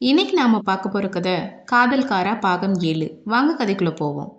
இன்னைக்கு நாம பார்க்க போற கதை காதல்காரா பாகம் ஏழு. வாங்க கதைக்குள்ள போவோம்.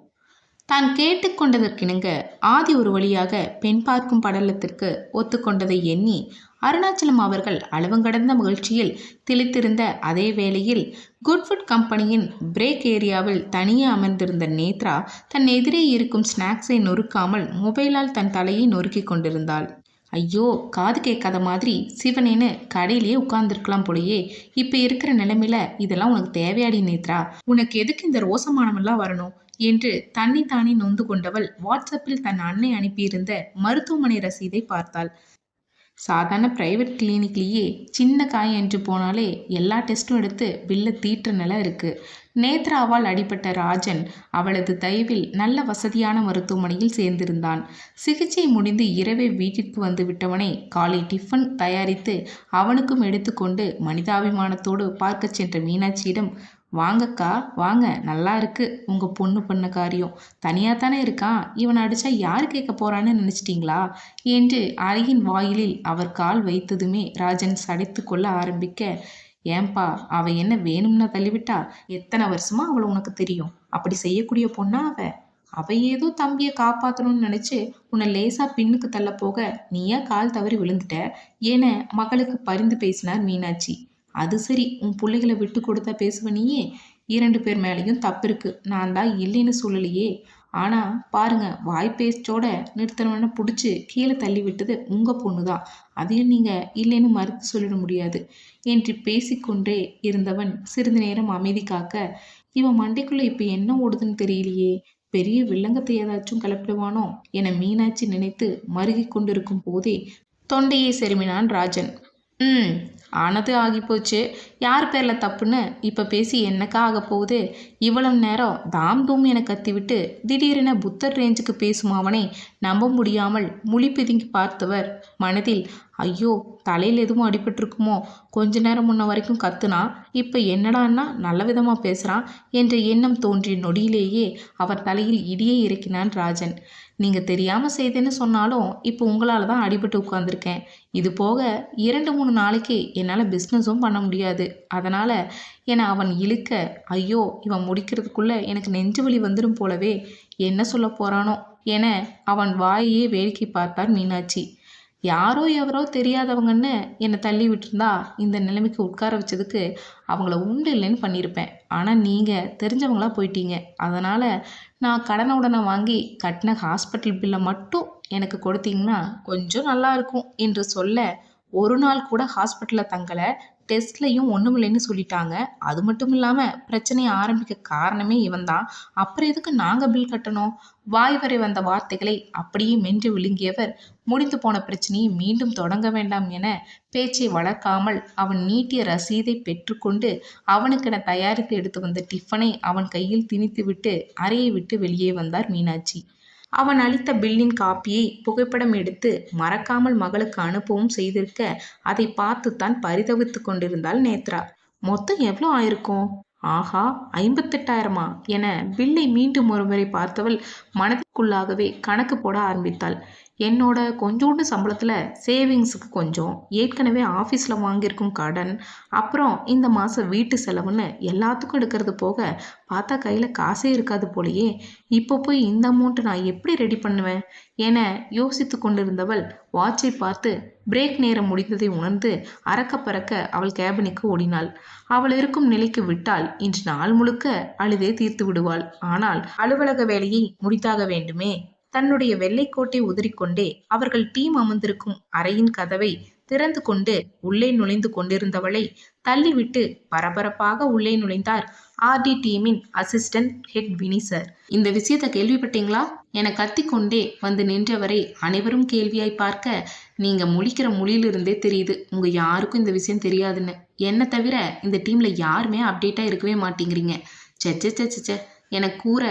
தான் கேட்டுக்கொண்டதற்கிணங்க ஆதி ஒரு வழியாக பெண் பார்க்கும் படலத்திற்கு ஒத்துக்கொண்டதை எண்ணி அருணாச்சலம் அவர்கள் அளவுங்கடந்த மகிழ்ச்சியில் திளைத்திருந்த அதே வேளையில் குட்ஃபுட் கம்பெனியின் பிரேக் ஏரியாவில் தனியே அமர்ந்திருந்த நேத்ரா தன் எதிரே இருக்கும் ஸ்நாக்ஸை நொறுக்காமல் மொபைலால் தன் தலையை நொறுக்கிக் கொண்டிருந்தாள். ஐயோ காது கேட்காத மாதிரி சிவனேன்னு கடையிலேயே உட்கார்ந்துருக்கலாம் போலயே இப்போ இருக்கிற நிலைமையில இதெல்லாம் உனக்கு தேவையாடி நேத்ரா? உனக்கு எதுக்கு இந்த ரோசமானமெல்லாம் வரணும்? என்று தன்னை தானே நொந்து கொண்டவள் வாட்ஸ்அப்பில் தன் அன்னை அனுப்பியிருந்த மருத்துவமனை ரசீதை பார்த்தாள். சாதாரண பிரைவேட் கிளினிக்லேயே சின்ன காயம் என்று போனாலே எல்லா டெஸ்ட்டும் எடுத்து பில்லை தீட்டுற நிலை இருக்குது நேத்ராவால் அடிபட்ட ராஜன் அவளது தயவில் நல்ல வசதியான மருத்துவமனையில் சேர்ந்திருந்தான். சிகிச்சை முடிந்து இரவே வீட்டிற்கு வந்து விட்டவனை காலை டிஃபன் தயாரித்து அவனுக்கும் எடுத்துக்கொண்டு மனிதாபிமானத்தோடு பார்க்கச் சென்ற மீனாட்சியிடம் வாங்கக்கா வாங்க நல்லா இருக்கு. உங்க பொண்ணு பண்ண காரியம். தனியாக தானே இருக்கான். இவனை அடிச்சா யார் கேட்க போறான்னு நினைச்சிட்டீங்களா? என்று அறையின் வாயிலில் அவர் கால் வைத்ததுமே ராஜன் சடைத்து கொள்ள ஆரம்பிக்க ஏன்பா அவ என்ன வேணும்னா தள்ளிவிட்டா? எத்தனை வருஷமா அவளை உனக்கு தெரியும்? அப்படி செய்யக்கூடிய பொண்ணா அவ? அவ ஏதோ தம்பியை காப்பாற்றணும்னு நினைச்சு உன்னை லேசா பின்னுக்கு தள்ள போக நீயா கால் தவறி விழுந்துட்ட? என மகளுக்கு பரிந்து பேசினார் மீனாட்சி. அது சரி உன் பிள்ளைகளை விட்டு கொடுத்தா பேசுவனியே இரண்டு பேர் மேலேயும் தப்பு இருக்கு. நான் தான் இல்லைன்னு சொல்லலையே. ஆனால் பாருங்க வாய் பேச்சோட நிறுத்தனவன பிடிச்சி கீழே தள்ளி விட்டது உங்கள் பொண்ணு தான் அதையும் நீங்கள் இல்லைன்னு மறுத்து சொல்லிட முடியாது. என்று பேசிக்கொண்டே இருந்தவன் சிறிது நேரம் அமைதி காக்க இவன் மண்டைக்குள்ளே இப்போ என்ன ஓடுதுன்னு தெரியலையே. பெரிய வில்லங்கத்தை ஏதாச்சும் கிளப்பிடுவானோ என மீனாட்சி நினைத்து மருகி கொண்டிருக்கும் போதே தொண்டையை செருமினான் ராஜன். ம் ஆனது ஆகிப்போச்சு. யார் பேரில் தப்புன்னு இப்போ பேசி என்னக்கா ஆக போகுது? இவ்வளவு நேரம் தாம் தூம் என கத்திவிட்டு திடீரென புத்தர் ரேஞ்சுக்கு பேசும் அவனை நம்ப முடியாமல் முழி பிதுங்கி பார்த்தவர் மனதில் ஐயோ தலையில் எதுவும் அடிபட்டிருக்குமோ? கொஞ்ச நேரம் முன்ன வரைக்கும் கத்துனா இப்போ என்னடான்னா நல்ல விதமாக பேசுகிறான் என்ற எண்ணம் தோன்றிய நொடியிலேயே அவர் தலையில் இடியே இறக்கினான் ராஜன். நீங்கள் தெரியாமல் செய்தேன்னு சொன்னாலும் இப்போ உங்களால் தான் அடிபட்டு உட்காந்துருக்கேன் இது போக இரண்டு மூணு நாளைக்கு என்னால் பிஸ்னஸும் பண்ண முடியாது. அதனால் என்னை அவன் இழுக்க ஐயோ இவன் முடிக்கிறதுக்குள்ளே எனக்கு நெஞ்சு வலி வந்துடும் போலவே என்ன சொல்ல போகிறானோ என அவன் வாயையே வேடிக்கை பார்த்தார் மீனாட்சி. யாரோ எவரோ தெரியாதவங்கன்னு என்னை தள்ளி விட்டுருந்தா இந்த நிலைமைக்கு உட்கார வச்சதுக்கு அவங்கள உண்டு இல்லைன்னு பண்ணியிருப்பேன். ஆனால் நீங்கள் தெரிஞ்சவங்களா போயிட்டீங்க. அதனால் நான் கடனை உடனே வாங்கி கட்டின ஹாஸ்பிட்டல் பில்லை மட்டும் எனக்கு கொடுத்தீங்கன்னா கொஞ்சம் நல்லா இருக்கும் என்று சொல்ல ஒரு நாள் கூட ஹாஸ்பிட்டலில் தங்கலை. டெஸ்ட்லையும் ஒன்றும் இல்லைன்னு சொல்லிட்டாங்க. அது மட்டும் இல்லாமல் பிரச்சனையை ஆரம்பிக்க காரணமே இவன் தான் அப்புறம் எதுக்கு நாங்கள் பில் கட்டணும்? வாய் வரை வந்த வார்த்தைகளை அப்படியே மென்று விழுங்கியவர் முடிந்து போன பிரச்சனையை மீண்டும் தொடங்க வேண்டாம் என பேச்சை வளர்க்காமல் அவன் நீட்டிய ரசீதை பெற்றுக்கொண்டு அவனுக்கென தயாரித்து எடுத்து வந்த டிஃபனை அவன் கையில் திணித்துவிட்டு அறையை விட்டு வெளியே வந்தார் மீனாட்சி. அவன் அளித்த பில்லின் காப்பியை புகைப்படம் எடுத்து மறக்காமல் மகளுக்கு அனுப்பவும் செய்திருக்க அதை பார்த்துத்தான் பரிதவித்து கொண்டிருந்தாள் நேத்ரா. மொத்தம் எவ்வளோ ஆயிருக்கும்? ஆஹா ஐம்பத்தெட்டாயிரமா? என பில்லை மீண்டும் ஒருமுறை பார்த்தவள் மனதிற்குள்ளாகவே கணக்கு போட ஆரம்பித்தாள். என்னோட கொஞ்சோண்டு சம்பளத்தில் சேவிங்ஸுக்கு கொஞ்சம் ஏற்கனவே ஆஃபீஸில் வாங்கியிருக்கும் கடன் அப்புறம் இந்த மாதம் வீட்டு செலவுன்னு எல்லாத்துக்கும் எடுக்கிறது போக பார்த்தா கையில் காசே இருக்காது போலையே. இப்போ போய் இந்த அமௌண்ட்டை நான் எப்படி ரெடி பண்ணுவேன்? என யோசித்து கொண்டிருந்தவள் வாட்சை பார்த்து பிரேக் நேரம் முடிந்ததை உணர்ந்து அறக்க பறக்க அவள் கேபினுக்கு ஓடினாள். அவள் இருக்கும் நிலைக்கு விட்டால் இன்று நாள் முழுக்க அழுதே தீர்த்து விடுவாள். ஆனால் அலுவலக வேலையை முடித்தாக வேண்டுமே தன்னுடைய வெள்ளைக்கோட்டை உதறிக்கொண்டே அவர்கள் டீம் அமர்ந்திருக்கும் அறையின் கதவை திறந்து கொண்டு உள்ளே நுழைந்து கொண்டிருந்தவளை தள்ளிவிட்டு பரபரப்பாக உள்ளே நுழைந்தார் ஆர்டி டீமின் அசிஸ்டன்ட் ஹெட் வினி சார். இந்த விஷயத்தை கேள்விப்பட்டீங்களா? என கத்திக்கொண்டே வந்து நின்றவரை அனைவரும் கேள்வியாய் பார்க்க நீங்க முழிக்கிற மொழியிலிருந்தே தெரியுது. உங்க யாருக்கும் இந்த விஷயம் தெரியாதுன்னு. என்ன தவிர இந்த டீம்ல யாருமே அப்டேட்டா இருக்கவே மாட்டேங்கிறீங்க. சச்ச சச்ச என கூற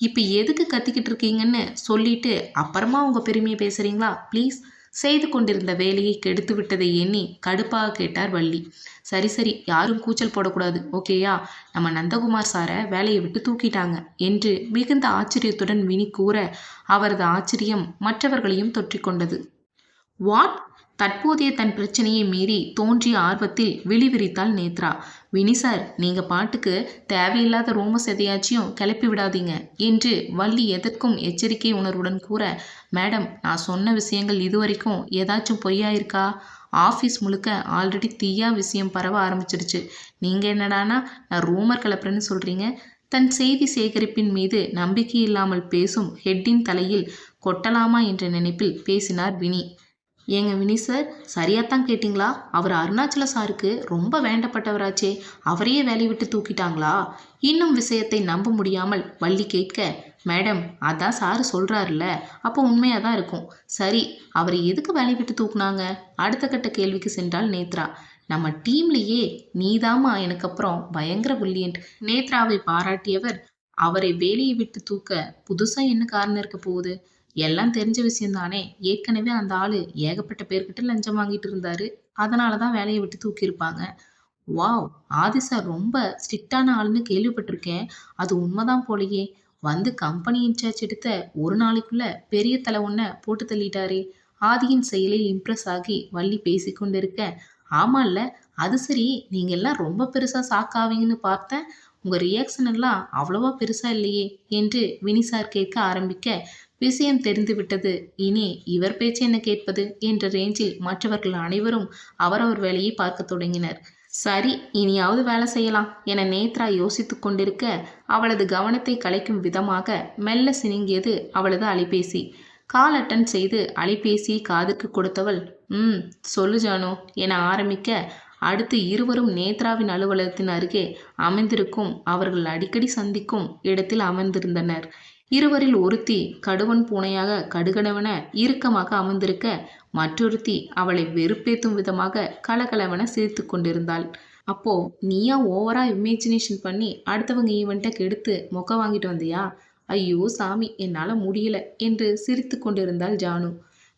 இப்போ எதுக்கு கத்திக்கிட்டு இருக்கீங்கன்னு சொல்லிட்டு அப்புறமா உங்கள் பெருமையை பேசுகிறீங்களா ப்ளீஸ் செய்து கொண்டிருந்த வேலையை கெடுத்து விட்டதை எண்ணி கடுப்பாக கேட்டார் வள்ளி. சரி சரி யாரும் கூச்சல் போடக்கூடாது ஓகேயா நம்ம நந்தகுமார் சாரை வேலையை விட்டு தூக்கிட்டாங்க என்று மிகுந்த ஆச்சரியத்துடன் வினி கூற அவரது ஆச்சரியம் மற்றவர்களையும் தொற்றிக்கொண்டது. வாட் தற்போதைய தன் பிரச்சனையை மீறி தோன்றிய ஆர்வத்தில் விழிவிரித்தாள் நேத்ரா. வினி சார் நீங்கள் பாட்டுக்கு தேவையில்லாத ரோமஸ் எதையாச்சியும் கிளப்பி விடாதீங்க என்று வள்ளி எதற்கும் எச்சரிக்கை உணர்வுடன் கூற மேடம் நான் சொன்ன விஷயங்கள் இதுவரைக்கும் ஏதாச்சும் பொய்யாயிருக்கா? ஆஃபீஸ் முழுக்க ஆல்ரெடி தீயா விஷயம் பரவ ஆரம்பிச்சிடுச்சு நீங்கள் என்னடானா நான் ரூமர் கிளப்புறேன்னு சொல்கிறீங்க தன் செய்தி சேகரிப்பின் மீது நம்பிக்கை இல்லாமல் பேசும் ஹெட்டின் தலையில் கொட்டலாமா என்ற நினைப்பில் பேசினார் வினி. ஏங்க வினி சார் சரியாத்தான் கேட்டிங்களா? அவர் அருணாச்சல சாருக்கு ரொம்ப வேண்டப்பட்டவராச்சே. அவரையே வேலையை விட்டு தூக்கிட்டாங்களா? இன்னும் விஷயத்தை நம்ப முடியாமல் வள்ளி கேட்க மேடம் அதான் சார் சொல்கிறாருல்ல அப்போ உண்மையாக தான் இருக்கும். சரி அவரை எதுக்கு வேலையை விட்டு தூக்குனாங்க? அடுத்த கட்ட கேள்விக்கு சென்றால் நேத்ரா. நம்ம டீம்லேயே நீதாம்மா எனக்கு அப்புறம் பயங்கர புல்லியன்ட் நேத்ராவை பாராட்டியவர் அவரை வேலையை விட்டு தூக்க புதுசாக என்ன காரணம் இருக்க போகுது? எல்லாம் தெரிஞ்ச விஷயம்தானே. ஏற்கனவே அந்த ஆள் ஏகப்பட்ட பேர்கிட்ட லஞ்சம் வாங்கிட்டு இருந்தாரு. அதனால தான் வேலையை விட்டு தூக்கியிருப்பாங்க. வாவ்! ஆதி சார் ரொம்ப ஸ்ட்ரிக்டான ஆளுன்னு கேள்விப்பட்டிருக்கேன். அது உண்மைதான் போலயே. வந்து கம்பெனி இன்சார்ஜ் எடுத்த ஒரு நாளைக்குள்ள பெரிய தலை ஒன்றை போட்டு தள்ளிட்டாரே. ஆதியின் செயலில் இம்ப்ரெஸ் ஆகி வள்ளி பேசிக்கொண்டிருக்க ஆமால்ல அது சரி. நீங்க எல்லாம் ரொம்ப பெருசா சாக்காவீங்கன்னு பார்த்தேன். உங்க ரியாக்ஷன் எல்லாம் அவ்வளவா பெருசா இல்லையே என்று வினி சார் கேட்க ஆரம்பிக்க விஷயம் தெரிந்துவிட்டது. இனி இவர் பேச்சு என்ன கேட்பது? என்ற ரேஞ்சில் மற்றவர்கள் அனைவரும் அவரவர் வேலையை பார்க்க தொடங்கினர். சரி இனியாவது வேலை செய்யலாம் என நேத்ரா யோசித்து கொண்டிருக்க அவளது கவனத்தை கலைக்கும் விதமாக மெல்ல சினுங்கியது அவளது அலைபேசி. கால் அட்டன் செய்து அலைபேசியை காதுக்கு கொடுத்தவள் ம் சொல்லு ஜானோ என ஆரம்பிக்க அடுத்து இருவரும் நேத்ராவின் அலுவலகத்தின் அருகே அமைந்திருக்கும் அவர்கள் அடிக்கடி சந்திக்கும் இடத்தில் அமர்ந்திருந்தனர். இருவரில் ஒருத்தி கடுவன் பூனையாக கடுகடவென இறுக்கமாக அமர்ந்திருக்க மற்றொருத்தி அவளை வெறுப்பேத்தும் விதமாக கலகலவென சிரித்து கொண்டிருந்தாள். அப்போ நீயா ஓவரா இமேஜினேஷன் பண்ணி அடுத்தவங்க ஈவெண்ட்டை கெடுத்து மொக்க வாங்கிட்டு வந்தியா? ஐயோ சாமி என்னால் முடியல என்று சிரித்து கொண்டிருந்தாள் ஜானு.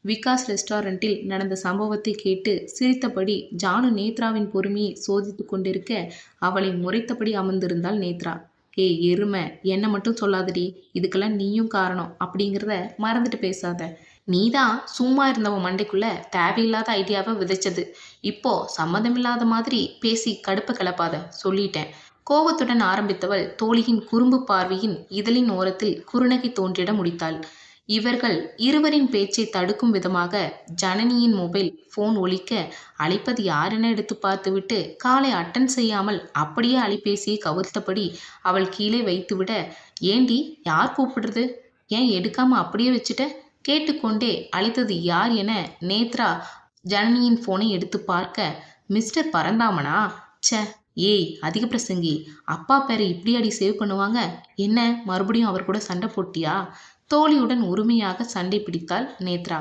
விகாஸ் ரெஸ்டாரண்ட்டில் நடந்த சம்பவத்தை கேட்டு சிரித்தபடி ஜானு நேத்ராவின் பொறுமையை சோதித்து கொண்டிருக்க அவளை முறைத்தபடி அமர்ந்திருந்தாள் நேத்ரா. ஏய் எருமை என்ன மட்டும் சொல்லாதடி. இதுக்கெல்லாம் நீயும் காரணம் அப்படிங்கிறத மறந்துட்டு பேசாத. நீ தான் சும்மா இருந்தவன் மண்டைக்குள்ள தேவையில்லாத ஐடியாவை விதைச்சது. இப்போ சம்மதமில்லாத மாதிரி பேசி கடுப்பை கிளப்பாத. சொல்லிட்டேன். கோபத்துடன் ஆரம்பித்தவள் தோழியின் குறும்பு பார்வையின் இதழின் ஓரத்தில் குறுநகை தோன்றிட முடித்தாள். இவர்கள் இருவரின் பேச்சை தடுக்கும் விதமாக ஜனனியின் மொபைல் ஃபோன் ஒழிக்க அழைப்பது யாரென எடுத்து பார்த்துவிட்டு காலை அட்டன் செய்யாமல் அப்படியே அலைபேசியை கவிழ்த்தபடி அவள் கீழே வைத்துவிட ஏண்டி யார் கூப்பிடுறது? ஏன் எடுக்காம அப்படியே வச்சுட்ட? கேட்டுக்கொண்டே அழைத்தது யார் என நேத்ரா ஜனனியின் ஃபோனை எடுத்து பார்க்க மிஸ்டர் பரந்தாமனா? ச ஏய் அதிக பிரசங்கி அப்பா பேரை இப்படி அடி சேவ் பண்ணுவாங்க? என்ன மறுபடியும் அவர் கூட சண்டை போட்டியா? தோழியுடன் உரிமையாக சண்டை பிடித்தாள் நேத்ரா.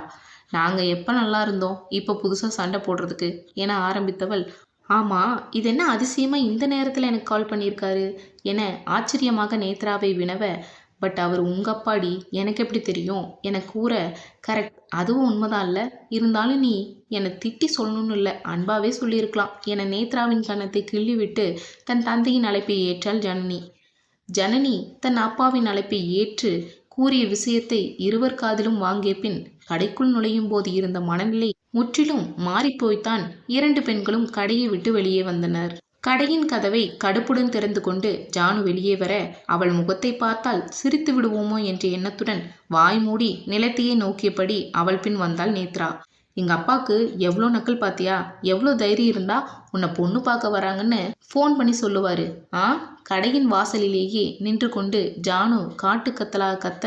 நாங்கள் எப்போ நல்லா இருந்தோம்? இப்போ புதுசாக சண்டை போடுறதுக்கு என ஆரம்பித்தவள். ஆமாம் இது என்ன அதிசயமாக இந்த நேரத்தில் எனக்கு கால் பண்ணியிருக்காரு? என ஆச்சரியமாக நேத்ராவை வினவ பட் அவர் உங்க அப்பாடி எனக்கு எப்படி தெரியும்? என கூற கரெக்ட் அதுவும் உண்மைதான் இல்லை. இருந்தாலும் நீ என்னை திட்டி சொல்லணும்னு இல்லை அன்பாவே சொல்லியிருக்கலாம் என நேத்ராவின் கன்னத்தை கிள்ளிவிட்டு தன் தந்தையின் அழைப்பை ஏற்றாள் ஜனனி. ஜனனி தன் அப்பாவின் அழைப்பை ஏற்று கூறிய விஷயத்தை இருவர் காதிலும் வாங்கிய பின் கடைக்குள் நுழையும் போது இருந்த மனநிலை முற்றிலும் மாறிப்போய்த்தான். இரண்டு பெண்களும் கடையை விட்டு வெளியே வந்தனர். கடையின் கதவை கடுப்புடன் திறந்து கொண்டு ஜானு வெளியே வர அவள் முகத்தை பார்த்தால் சிரித்து விடுவோமோ? என்ற எண்ணத்துடன் வாய் மூடி நிலத்தையே நோக்கியபடி அவள் பின் வந்தாள் நேத்ரா. எங்கள் அப்பாவுக்கு எவ்வளோ நக்கல் பார்த்தியா எவ்வளோ தைரியம் இருந்தால் உன்னை பொண்ணு பார்க்க வராங்கன்னு ஃபோன் பண்ணி சொல்லுவார். ஆ? கடையின் வாசலிலேயே நின்று கொண்டு ஜானு காட்டு கத்தலா கத்த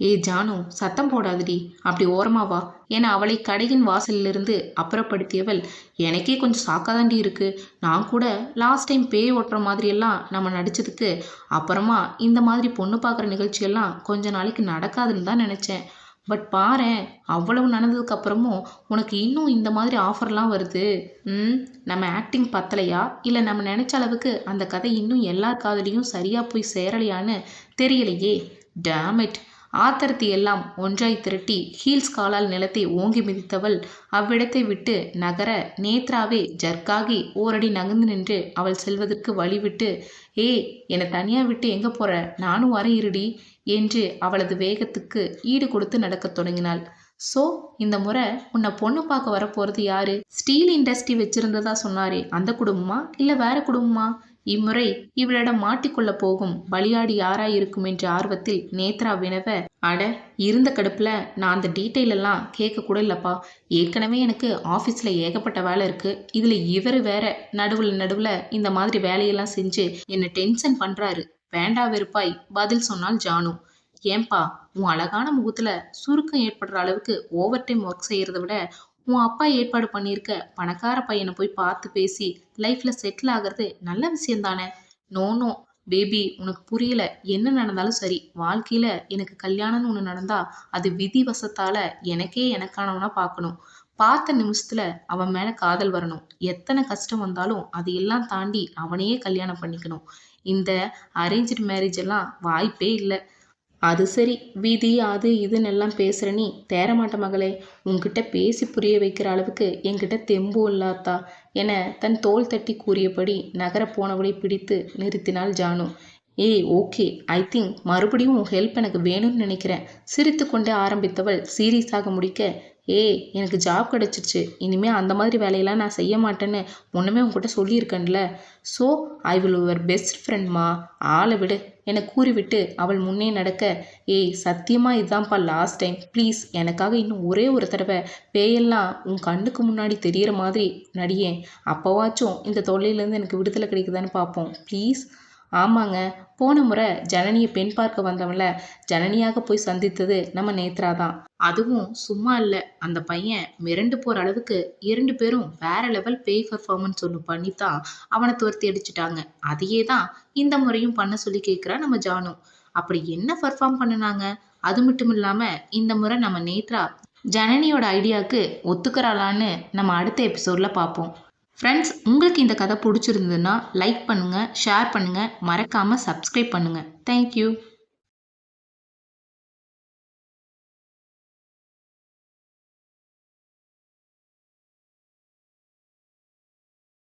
ஏ ஜானு சத்தம் போடாதடி. அப்படி ஓரமாவா என அவளை கடையின் வாசலிலிருந்து அப்புறப்படுத்தியவள் எனக்கே கொஞ்சம் சாக்காதாண்டி இருக்கு. நான் கூட லாஸ்ட் டைம் பேய் ஓட்டுற மாதிரியெல்லாம் நம்ம நடிச்சதுக்கு அப்புறமா இந்த மாதிரி பொண்ணு பார்க்குற நிகழ்ச்சியெல்லாம் கொஞ்ச நாளைக்கு நடக்காதுன்னு தான் நினச்சேன். பட் பாரு அவ்வளவு நடந்ததுக்கு அப்புறமும் உனக்கு இன்னும் இந்த மாதிரி ஆஃபர்லாம் வருது. ம் நம்ம ஆக்டிங் பத்தலையா? இல்லை நம்ம நினச்ச அளவுக்கு அந்த கதை இன்னும் எல்லார் காதலையும் சரியாக போய் சேரலையான்னு தெரியலையே. டேமிட் ஆத்திரத்தை எல்லாம் ஒன்றாய் திரட்டி ஹீல்ஸ் காலால் நிலத்தை ஓங்கி மிதித்தவள் அவ்விடத்தை விட்டு நகர நேத்ராவே ஜர்க்காகி ஓரடி நகர்ந்து நின்று அவள் செல்வதற்கு வழிவிட்டு ஏய் என்னை தனியாக விட்டு எங்கே போகிற நானும் வரேன் இருடி. என்று அவளது வேகத்துக்கு ஈடு கொடுத்து நடக்கத் தொடங்கினாள். ஸோ இந்த முறை உன்னை பொண்ணு பார்க்க வரப்போகிறது யாரு? ஸ்டீல் இண்டஸ்ட்ரி வச்சிருந்ததா? சொன்னாரே. அந்த குடும்பமா? இல்லை வேற குடும்பமா? இம்முறை இவளிடம் மாட்டிக்கொள்ள போகும் பலியாடி யாராயிருக்கும் என்ற ஆர்வத்தில் நேத்ரா வினவ அட இருந்த கடுப்புல நான் அந்த டீட்டெயில் எல்லாம் கேட்க கூட இல்லப்பா. ஏற்கனவே எனக்கு ஆஃபீஸில் ஏகப்பட்ட வேலை இருக்கு. இதில் இவர் வேற நடுவில் நடுவில் இந்த மாதிரி வேலையெல்லாம் செஞ்சு என்னை டென்ஷன் பண்ணுறாரு வேண்டா வெறுப்பாய் பதில் சொன்னால் ஜானு. ஏன்பா உன் அழகான முகத்துல சுருக்கம் ஏற்படுற அளவுக்கு ஓவர் டைம் ஒர்க் செய்யறத விட உன் அப்பா ஏற்பாடு பண்ணியிருக்க பணக்கார பையனை போய் பார்த்து பேசி லைஃப்ல செட்டில் ஆகிறது நல்ல விஷயம் தானே? நோ நோ பேபி உனக்கு புரியல. என்ன நடந்தாலும் சரி. வாழ்க்கையில எனக்கு கல்யாணம்னு ஒன்று நடந்தா அது விதி வசத்தால எனக்கே எனக்கானவனா பார்க்கணும். பார்த்த நிமிஷத்துல அவன் மேல காதல் வரணும். எத்தனை கஷ்டம் வந்தாலும் அது எல்லாம் தாண்டி அவனையே கல்யாணம் பண்ணிக்கணும். இந்த அரேஞ்ச்டு மேரேஜ் எல்லாம் வாய்ப்பே இல்லை. அது சரி விதி அது இதுன்னு எல்லாம் பேசுகிற நீ தேரமாட்ட மகளே. உங்ககிட்ட பேசி புரிய வைக்கிற அளவுக்கு என்கிட்ட தெம்பு இல்லாத்தா என தன் தோல் தட்டி கூறியபடி நகர போனவளை பிடித்து நிறுத்தினாள் ஜானு. ஏய் ஓகே ஐ திங்க் மறுபடியும் உன் ஹெல்ப் எனக்கு வேணும்னு நினைக்கிறேன். சிரித்து கொண்டே ஆரம்பித்தவள் சீரியஸாக முடிக்க ஏய் எனக்கு ஜாப் கிடச்சிருச்சு. இனிமேல் அந்த மாதிரி வேலையெல்லாம் நான் செய்ய மாட்டேன்னு ஒன்றுமே உங்ககிட்ட சொல்லியிருக்கேன்ல. So I will your best ஃப்ரெண்ட்மா ஆளை விடு. என கூறிவிட்டு அவள் முன்னே நடக்க ஏய் சத்தியமாக இதுதான்ப்பா லாஸ்ட் டைம் ப்ளீஸ் எனக்காக இன்னும் ஒரே ஒரு தடவை பேயெல்லாம் உன் கண்ணுக்கு முன்னாடி தெரியிற மாதிரி நடியேன். அப்போவாச்சும் இந்த தொல்லையிலேருந்து எனக்கு விடுதலை கிடைக்குதான்னு பார்ப்போம். ப்ளீஸ் ஆமாங்க. போன முறை ஜனனியை பெண் பார்க்க வந்தவங்கள ஜனனியாக போய் சந்தித்தது நம்ம நேத்ரா தான். அதுவும் சும்மா இல்லை. அந்த பையன் மிரண்டு போகிற அளவுக்கு இரண்டு பேரும் வேற லெவல் பேய் பர்ஃபார்மன்ஸ் ஒன்று பண்ணி தான் அவனை துரத்தி அடிச்சிட்டாங்க. அதையே தான் இந்த முறையும் பண்ண சொல்லி கேட்குறா நம்ம ஜானு. அப்படி என்ன பர்ஃபார்ம் பண்ணினாங்க? அது மட்டும் இல்லாமல் இந்த முறை நம்ம நேத்ரா ஜனனியோட ஐடியாவுக்கு ஒத்துக்கிறாளான்னு நம்ம அடுத்த எபிசோடில் பார்ப்போம் ஃப்ரெண்ட்ஸ் உங்களுக்கு இந்த கதை பிடிச்சிருந்ததுன்னா லைக் பண்ணுங்கள் ஷேர் பண்ணுங்கள் மறக்காமல் சப்ஸ்கிரைப் பண்ணுங்கள் தேங்க்யூ